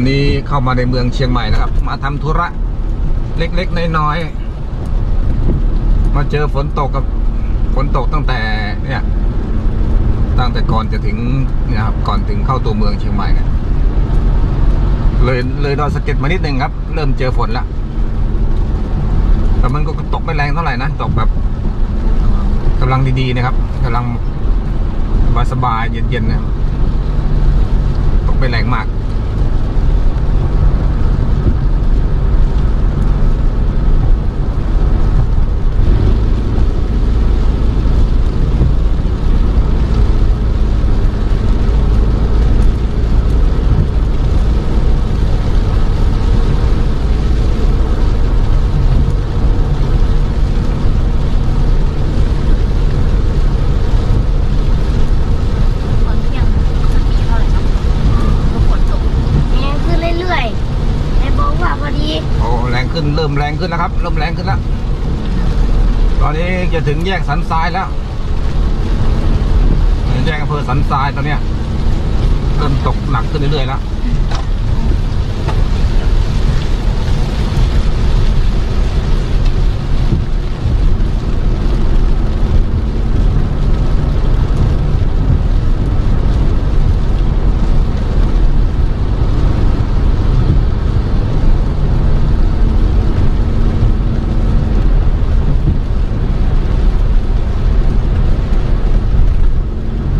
อนนี้เข้ามาในเมืองเชียงใหม่นะครับ มาทำธุระ เล็กๆน้อยๆมาเจอฝนตกกับฝนตกตั้งแต่เนี่ยตั้งแต่ก่อนจะถึงนี่ยครับก่อนถึงเข้าตัวเมืองเชียงใหม่เนี่ยเลยเลยดอยสะเก็ดมานิดนึงครับ เริ่มเจอฝนล้วแต่มันก็ตกไม่แรงเท่าไหร่นะตกแบบกำลังดีๆนะครับกำลังสบายๆเย็นๆนะตกไม่แรงมาก ตอนเที่ยงจะมีเท่าไหร่เนาะทุกฝนตก แรงขึ้นเรื่อยๆไอ้บอกว่าพอดี โอ้แรงขึ้น เริ่มแรงขึ้นแล้วครับ เริ่มแรงขึ้นแล้ว ตอนนี้จะถึงแยกสันทรายแล้วแยกอำเภอสันทรายตอนเนี้ยเริ่มตกหนักขึ้นเรื่อยๆแล้ว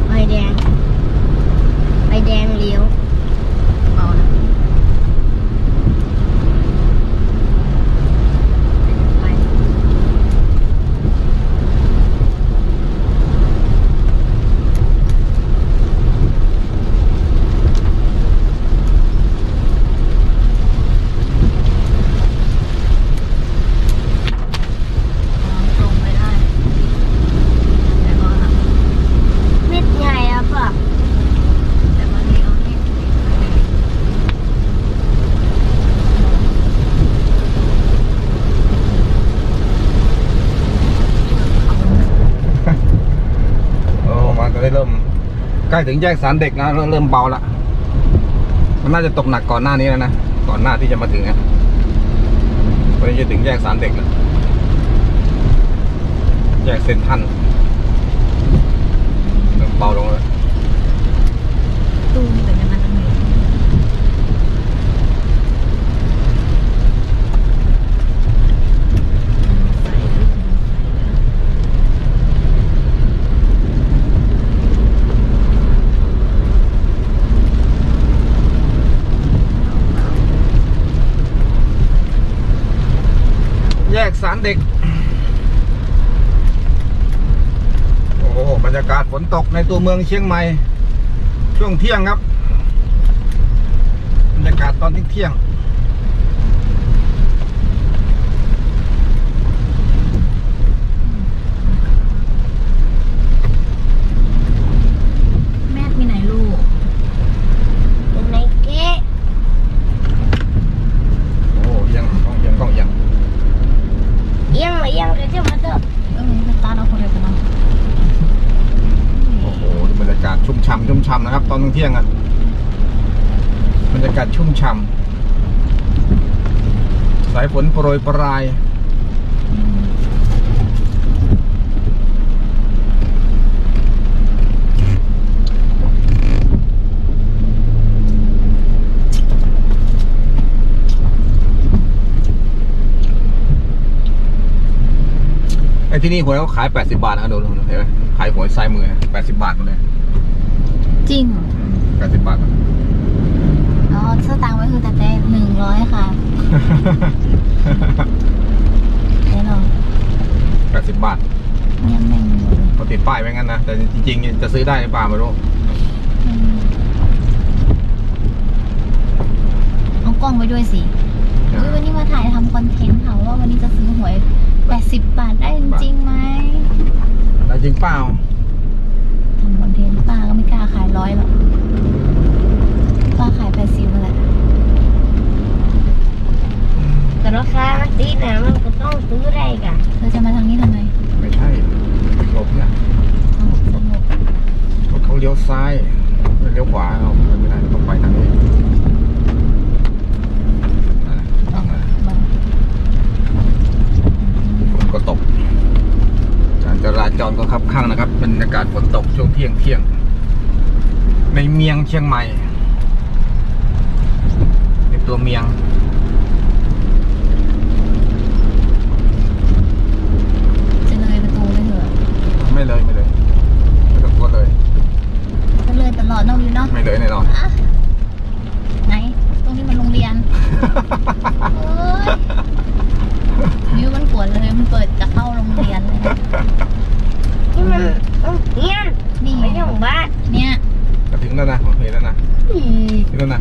ไฟแดงไฟแดงเลี้ยว เบานะไป ตรงไปได้แต่ก็หัก เม็ดใหญ่อะป่ะ แต่บางทีเอาที่ โอ้มันก็ได้เริ่ม ใกล้ถึงแยกสารเด็กนะเริ่มเริ่มเบาละมันน่าจะตกหนักก่อนหน้านี้แล้วนะก่อนหน้าที่จะมาถึงนะวันนี้จะถึงแยกสารเด็กแล้วแยกเซนทันเริ่มเบาลงแล้ว ตู้มีแต่ยังมันจะมีใส่ลึกใส่ลึก แยกสาร เด็ก โอ้บรรยากาศฝนตกในตัวเมืองเชียงใหม่ ช่วงเที่ยงครับ บรรยากาศตอนเที่ยง แม่มีไหนลูก เป็นไงเก๊ะ ๆโอ้เอียังกล้องเอียังกล้องเอียัง เอียงมาเอียงเดี๋ยวจะมาเถอะ เออสตาร์ทเอาคนเดียวกันเนาะ โอ้โหบรรยากาศชุ่มฉ่ำนะครับ ตอนเที่ยงอะบรรยากาศชุ่มฉ่ำสายฝนโปรยปรายไอ้ที่นี่หวยเขาขาย 80 บาทนะครับดูดูเห็นไหมขายหวยซ้ายมือ 80 บาทหมดเลย จริงเหรอ80บาทอ๋อสตางค์ไว้คือแต่แต่หนึ่งร้อยค่ะแน่นอน80บาทยังหนึ่งเขาติดป้ายไว้งั้นนะ แต่จริงๆ จะซื้อได้หรือเปล่าไม่รู้เอากล้องไว้ด้วยสิเฮ้ยวันนี้มาถ่ายทำคอนเทนต์ค่ะว่าวันนี้จะซื้อหวย 80 บาทได้จริงๆไหมได้จริงเปล่า ยวซ้ายเลี้ยวขวาเอาไม่ได้ต้องไปทางนี้ก็ตกการจราจรก็คับข้างนะครับเป็นอากาศฝนตกช่วงเที่ยงเที่ยง ในเมียงเชียงใหม่ ในตัวเมียงจะเลยประตูไม่เลยไม่เลย 真的。